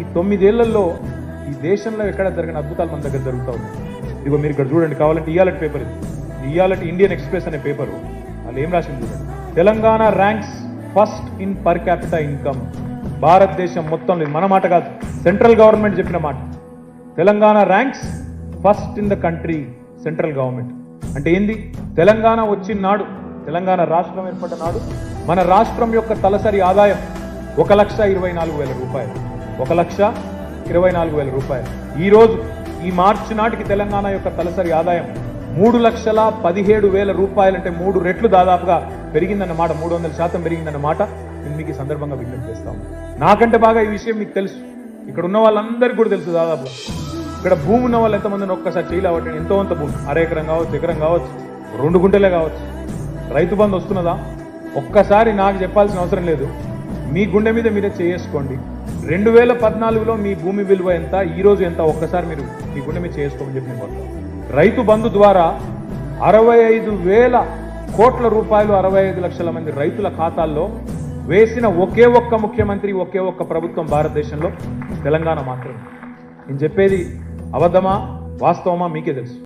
ఈ తొమ్మిదేళ్ళలో ఈ దేశంలో ఎక్కడ జరిగిన అద్భుతాలు మన దగ్గర జరుగుతూ ఉన్నాయి? ఇదిగో మీరు ఇక్కడ చూడండి కావాలంటే ఇయాలటి పేపర్ ఇది. ఇయాలటి ఇండియన్ ఎక్స్ప్రెస్ అనే పేపర్ వాళ్ళు ఏం రాసింది చూడండి? Telangana ranks first in per capital income. భారతదేశం మొత్తంలో లేదు మన మాట కాదు. సెంట్రల్ గవర్నమెంట్ చెప్పిన మాట. Telangana ranks first in the country central government. అంటే ఏంది? తెలంగాణ వచ్చిన నాడు తెలంగాణ రాష్ట్రం ఏర్పడ్డ నాడు మన రాష్ట్రం యొక్క తలసరి ఆదాయం ఒక లక్ష ఇరవై నాలుగు వేల రూపాయలు. ఒక లక్ష ఇరవై నాలుగు వేల రూపాయలు. ఈరోజు ఈ మార్చి నాటికి తెలంగాణ యొక్క తలసరి ఆదాయం మూడు లక్షల పదిహేడు వేల రూపాయలు అంటే మూడు రెట్లు దాదాపుగా పెరిగిందన్నమాట మూడు వందల శాతం పెరిగిందన్నమాట నేను మీకు సందర్భంగా విజ్ఞప్తి చేస్తాము నాకంటే బాగా ఈ విషయం మీకు తెలుసు. ఇక్కడ ఉన్న వాళ్ళందరికీ కూడా తెలుసు దాదాపు. ఇక్కడ భూమి ఉన్న వాళ్ళు ఎంతమందిని ఒక్కసారి చేయలేవటండి ఎంతో అంత భూమి. అర ఎకరం కావచ్చు ఎకరం కావచ్చు రెండు గుంటలే కావచ్చు. రైతు బంధు వస్తున్నదా? ఒక్కసారి నాకు చెప్పాల్సిన అవసరం లేదు. మీ గుండె మీద మీరే చేసుకోండి రెండు వేల పద్నాలుగులో మీ భూమి విలువ ఎంత? ఈ రోజు ఎంత? ఒక్కసారి మీరు మీ గుండె మీద చేసుకోమని చెప్పి నేను రైతు బంధు ద్వారా అరవై ఐదు వేల కోట్ల రూపాయలు అరవై ఐదు లక్షల మంది రైతుల ఖాతాల్లో వేసిన ఒకే ఒక్క ముఖ్యమంత్రి ఒకే ఒక్క ప్రభుత్వం భారతదేశంలో తెలంగాణ మాత్రమే. నేను చెప్పేది అబద్ధమా? వాస్తవమా? మీకే తెలుసు.